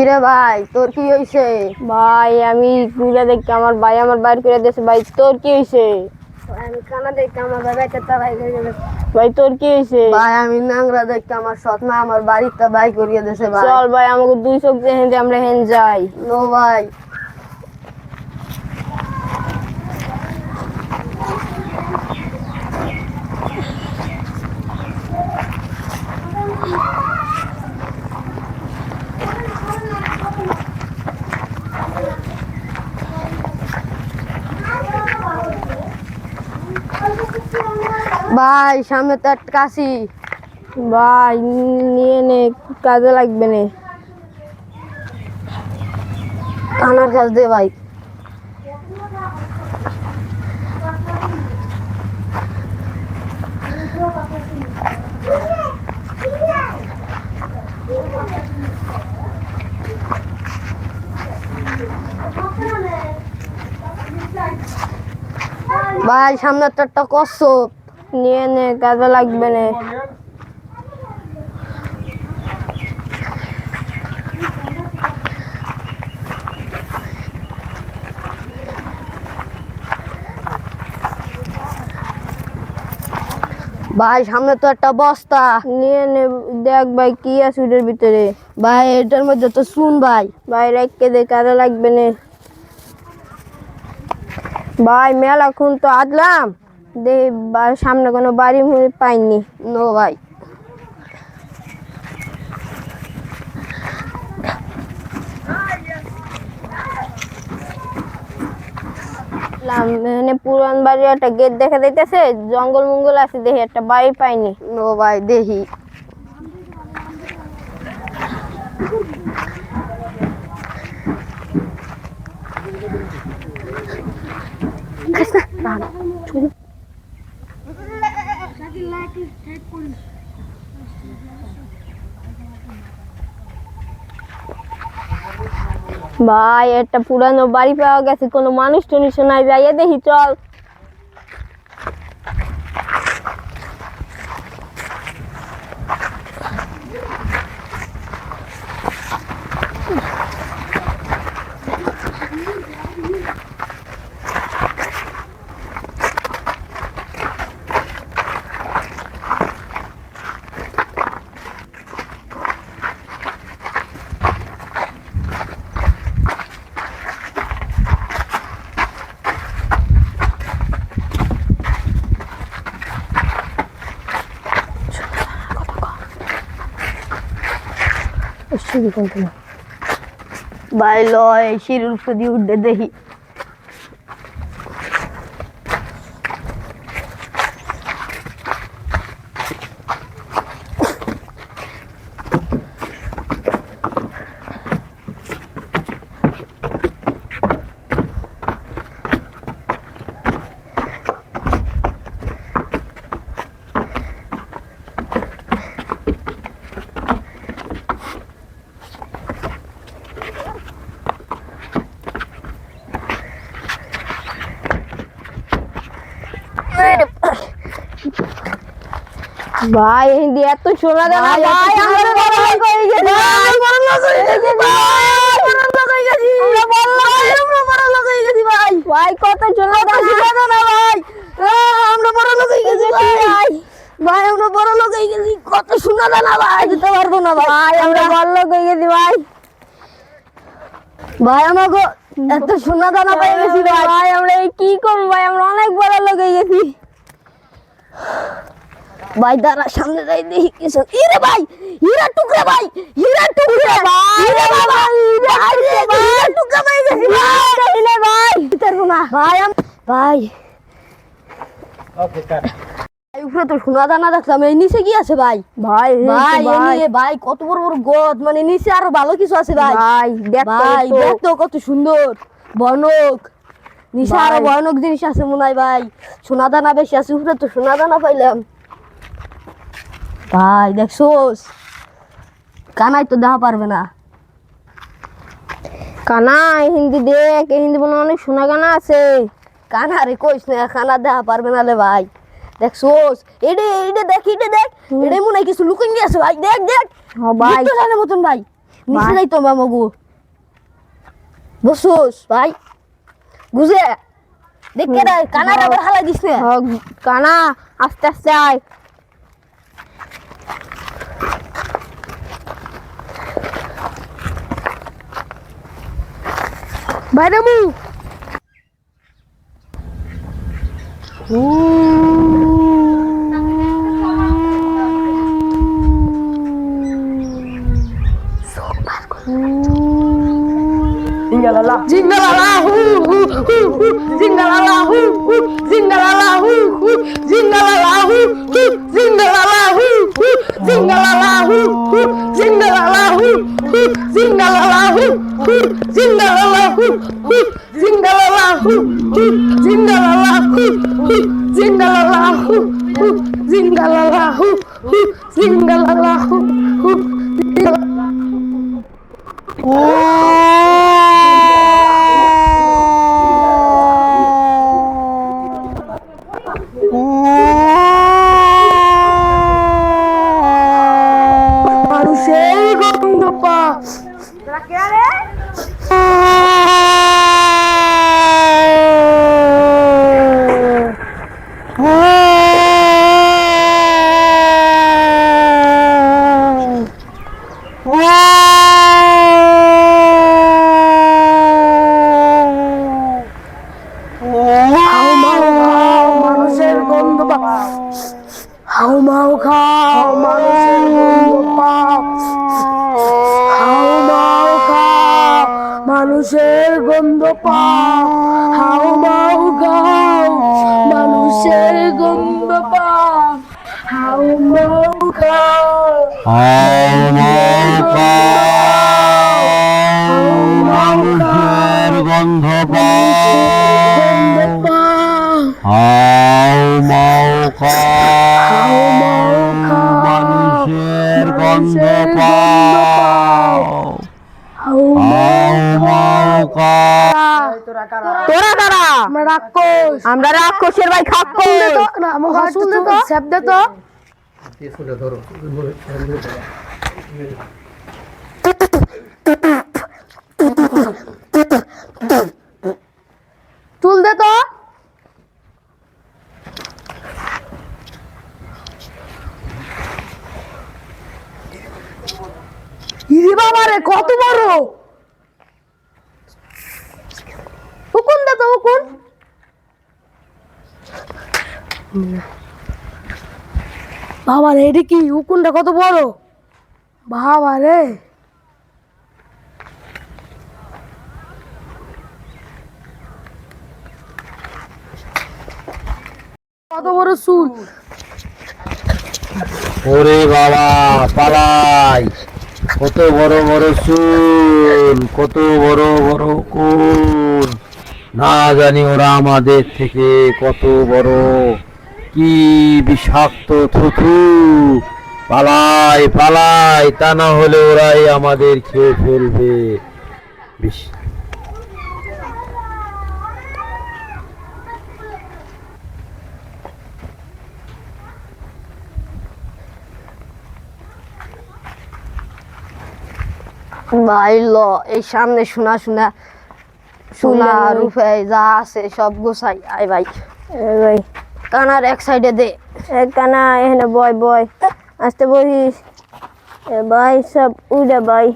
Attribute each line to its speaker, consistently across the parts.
Speaker 1: কিরে ভাই তোর কি হইছে?
Speaker 2: ভাই আমি ঘুরে দেখি আমার ভাই আমার বাইর করে দিয়েছে। ভাই তোর কি হইছে?
Speaker 1: আমি কানা দেখতে আমার করে
Speaker 2: ভাই তোর কি হইছে?
Speaker 1: ভাই আমি নাংরা দেখতে আমার সৎ মা আমার বাড়িতে ভাই করিয়ে দিয়েছে ভাই।
Speaker 2: চল ভাই আমাকে দুই চোখ দিয়ে হেঁটে আমরা হেন যাই।
Speaker 1: নো ভাই ভাই, সামনে তো একটা কাশি।
Speaker 2: ভাই, নিয়ে নে, কাজে লাগবে না।
Speaker 1: কানার কাছ দে ভাই। ভাই, সামনে তো একটা কচ্ছপ।
Speaker 2: নিয়ে নে কাজে লাগবে না।
Speaker 1: ভাই সামনে তো একটা বস্তা।
Speaker 2: নিয়ে নে দেখ ভাই কি আছে ওটার ভিতরে।
Speaker 1: ভাই এটার মধ্যে তো শুন ভাই।
Speaker 2: ভাই রেখে দে কাজে লাগবে না। ভাই মেলা খুন তো আদলাম। সামনে কোনো বাড়ি মুড়ি পাইনি।
Speaker 1: নো ভাই।
Speaker 2: মানে পুরান বাড়ি একটা গেট দেখা যাইতেছে জঙ্গল মঙ্গল আছে দেখি একটা বাড়ি পাইনি।
Speaker 1: নো ভাই দেখি।
Speaker 2: ভাই একটা পুরানো বাড়ি পাওয়া গেছে কোনো মানুষ টনুষ নাই যাইয়ে দেখি চল।
Speaker 1: ভাই লয় সিঁড়ির উপর দিয়ে
Speaker 2: ভাই হিন্দি এত শোনা যায় না ভাই আমরা বড় লোক হয়ে গেছি। ভাই বড় লোক হয়ে গেছি ভাই বড় লোক হয়ে গেছি। আমরা বড় লোক আমরা বড় লোক হয়ে গেছি ভাই। ভাই কত শোনা যায় না ভাই।
Speaker 1: আমরা বড় লোক হয়ে গেছি ভাই। ভাই। আমরা বড় লোক হয়ে গেছি। কত শোনা যায় না ভাই দিতে পারব না ভাই।
Speaker 2: আমরা বড় লোক হয়ে গেছি ভাই।
Speaker 1: ভাই আমাকে এত সোনা দানা পেয়ে গেছি ভাই।
Speaker 2: আমরা কি করব ভাই? আমরা অনেক বড় লোক হয়ে গেছি।
Speaker 1: ভাই দাঁড়া সামনে যাই দেখি কিছু ইরে ভাই হীরা টুকরা ভাই হীরা টুকরা। ভাই হীরা বাবা হীরা হীরা টুকরা পেয়ে ভাই। দেখি ভাই পারব না ভাই। আম- ভাই। ভাই, উপরে তো সোনা দানা দেখলাম এই নিচে কি আছে ভাই?
Speaker 2: ভাই
Speaker 1: ভাই এই
Speaker 2: ভাই।
Speaker 1: কত বড় বড় গদ মানে নিচে আরও ভালো কিছু আছে ভাই।
Speaker 2: ভাই দেখ
Speaker 1: ভাই দেখ তো কত সুন্দর ভয়ানক। নিচে
Speaker 2: আরও।
Speaker 1: ভয়ানক জিনিস আছে মনে হয় ভাই। সোনা দানা বেশি আছে উপরে তো সোনা দানা পাইলাম। ভাই দেখছোস? কানাই তো দেখা পারবে না।
Speaker 2: কানা এই হিন্দি দেখ হিন্দি হয় অনেক শোনা গানা আছে।
Speaker 1: কানা রে কইস না কানা দেখা পারবে না রে ভাই। দেখছোস? এডে এডে দেখ এডে দেখ। এডে মনে কিছু লুকিং আছে ভাই। দেখ দেখ।
Speaker 2: হ্যাঁ ভাই।
Speaker 1: মৃত্যু জানের মতন ভাই। নিচে নাই তো মামগু বসুস ভাই? গুজে দেখে রে কানার আবার হালাই দিস না।
Speaker 3: কানা আস্তে আস্তে আয়। Bayramu. Oo. Jingle Allah. Jingle Allah. zingalalahu zingalalahu zingalalahu zingalalahu zingalalahu zingalalahu zingalalahu zingalalahu zingalalahu zingalalahu Oh. মানুষের গন্ধ হাউ মাউ খাও মানুষের গন্ধ পাও। হাউ মাউ খাও মানুষের গন্ধ পাও। হাউ মাউ খাও মানুষের গন্ধ পাও। হাউ মাউ খাও।
Speaker 4: মানুষের মানুষের গন্ধ
Speaker 3: তোরা তারা রাক্ষস আমরা রাক্ষসের ভাই তো তুল দে তো। ইরে বাবা রে কত বড়? হুকুন দে হুকুন বাবা রে এটা কি? হুকুনটা কত বড়? বাবা রে কত বড় চুল?
Speaker 4: ওরে বাবা, পালাই। কত বড় বড় চুল, কত বড় বড় কুল। না জানি ওরা আমাদের থেকে কত বড়। কি বিষাক্ত থুথু। পালায় পালায় তা না হলে ওরাই আমাদের খেয়ে ফেলবে। বিশ-
Speaker 1: ভাই ল এই সামনে শোনা শোনা। শোনা রূপে যা আছে সব গোছাই। আয় ভাই।
Speaker 3: ভাই।
Speaker 1: কানার এক সাইডে দে।
Speaker 3: কানা এখানে বয় বয়। আসতে বলিস এ ভাই সব উড়ে ভাই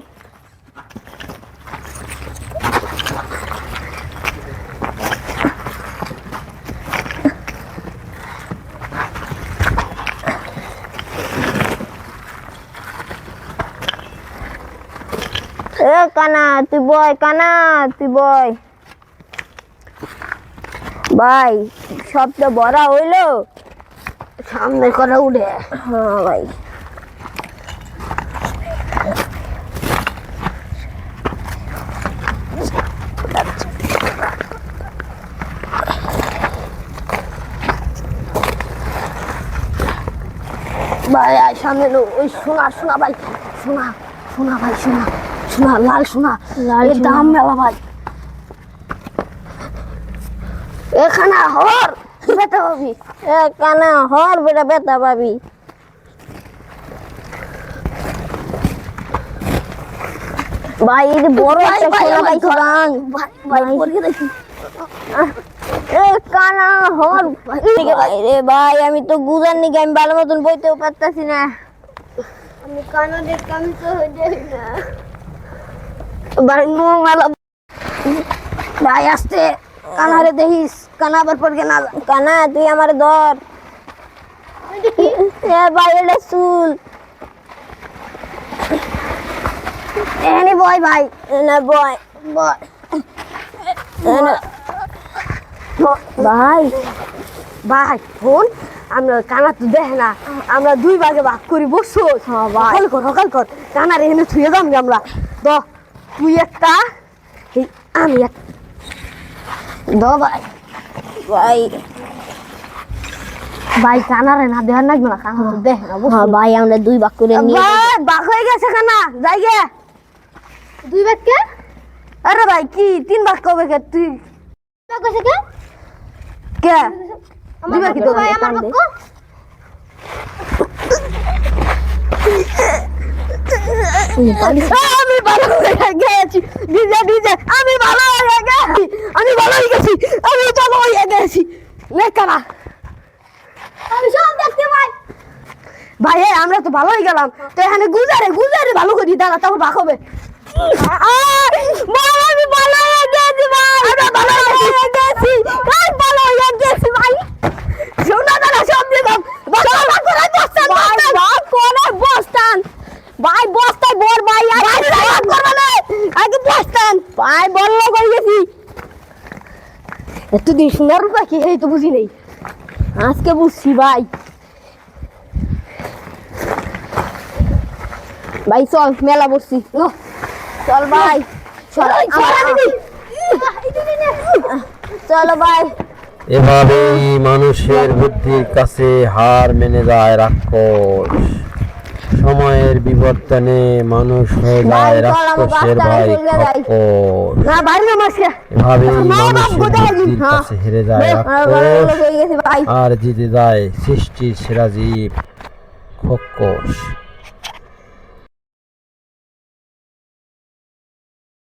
Speaker 3: এ কানা তুই বয়, কানা, তুই বয়। ভাই সব তো বড়া হইল?
Speaker 1: সামনে করে উঠে।
Speaker 3: হ্যাঁ ভাই।
Speaker 1: ভাই সামনে ওই শোনা শোনা ভাই। শোনা শোনা ভাই শোনা শোনা লাল শোনা।
Speaker 3: লাল
Speaker 1: এর দাম মেলা ভাই। এখানে হর বেটা হবি
Speaker 3: এ কানা হর বেটা বেটা পাবি।
Speaker 2: ভাই এই বড়
Speaker 1: ভাই,
Speaker 2: একটা
Speaker 1: ভাই,
Speaker 2: সোনা
Speaker 1: আমার
Speaker 2: পাইছি
Speaker 1: ভাই ভাই পড়ে দেখি।
Speaker 2: কানা হর ভাই রে ভাই আমি তো গুজার নিকে আমি ভালো মতন বইতেও পারতাছি না।
Speaker 1: আমি কানা দেখতে আমি তো হয়ে না।
Speaker 2: ভাই
Speaker 1: আসতে কানারে দেখিস কানা আবার পড়ে না।
Speaker 2: কানা তুই আমার ধর। এ ভাই এটা চুল।
Speaker 1: এখানে বয় ভাই
Speaker 2: না বয়
Speaker 1: বয়।
Speaker 2: ভাই
Speaker 1: ভাই ফোন আমরা কানা তো দেখ না আমরা দুই ভাগে ভাগ করি বসো
Speaker 2: হ্যাঁ, ভাই।
Speaker 1: হকাল কর হকাল কর। কানার এখানে থুয়ে যাম আমরা। দ। তুই একটা আমি এক ভাই
Speaker 2: ভাই।
Speaker 1: ভাই কানারে না দেখার লাগবে না কানা তো দেখ না
Speaker 2: হ্যাঁ ভাই আমরা দুই ভাগ করে নিয়ে
Speaker 1: ভাই বাঘ হয়ে গেছে কানা যাই গে। দুই ভাগ কে আরে ভাই কি? তিন ভাগ কবে কে? তুই হয়েছে কে? কে? দুই ভাগ কি তো
Speaker 2: ভাই, আমার ভাগ
Speaker 1: আমি ভালো হয়ে গেছি আমি ভালো হয়ে গেছি আমি ভালো হয়ে গেছি আমি ভালো হয়ে গেছি লেখানা আমি সব দেখতে পাই ভাই আমরা তো ভালো হয়ে গেলাম তো এখানে গুজারে গুজারে ভালো করি দাঁড়া তারপর ভাগ হবে আমি ভালো হয়ে গেছি ভাই আমরা ভালো হয়ে গেছি ভাই ভালো হয়ে গেছি ভাই শোনা দাঁড়া সব দিলাম বস্তান বস্তান ভাই ভাগ করে বস্তান ভাই বস্তায় বর ভাই আর ভাগ করবে না আগে বস্তান ভাই বলল করে গেছি। এতদিন সোনার রূপা কি এই তো বুঝি নেই। আজকে বুঝছি ভাই।
Speaker 2: ভাই চল মেলা বসছি। চল ভাই। চল চলো ভাই।
Speaker 4: এভাবেই মানুষের বুদ্ধির কাছে হার মেনে যায় রাক্ষস। সময়ের বিবর্তনে মানুষ হয়ে যায় রাক্ষসের ভাই খপ্পর।
Speaker 1: হ্যাঁ।
Speaker 4: কাছে হেরে যায় রাক্ষস।
Speaker 2: হয়ে ভাই।
Speaker 4: আর জিতে যায় সৃষ্টির সেরা জীব খক্কস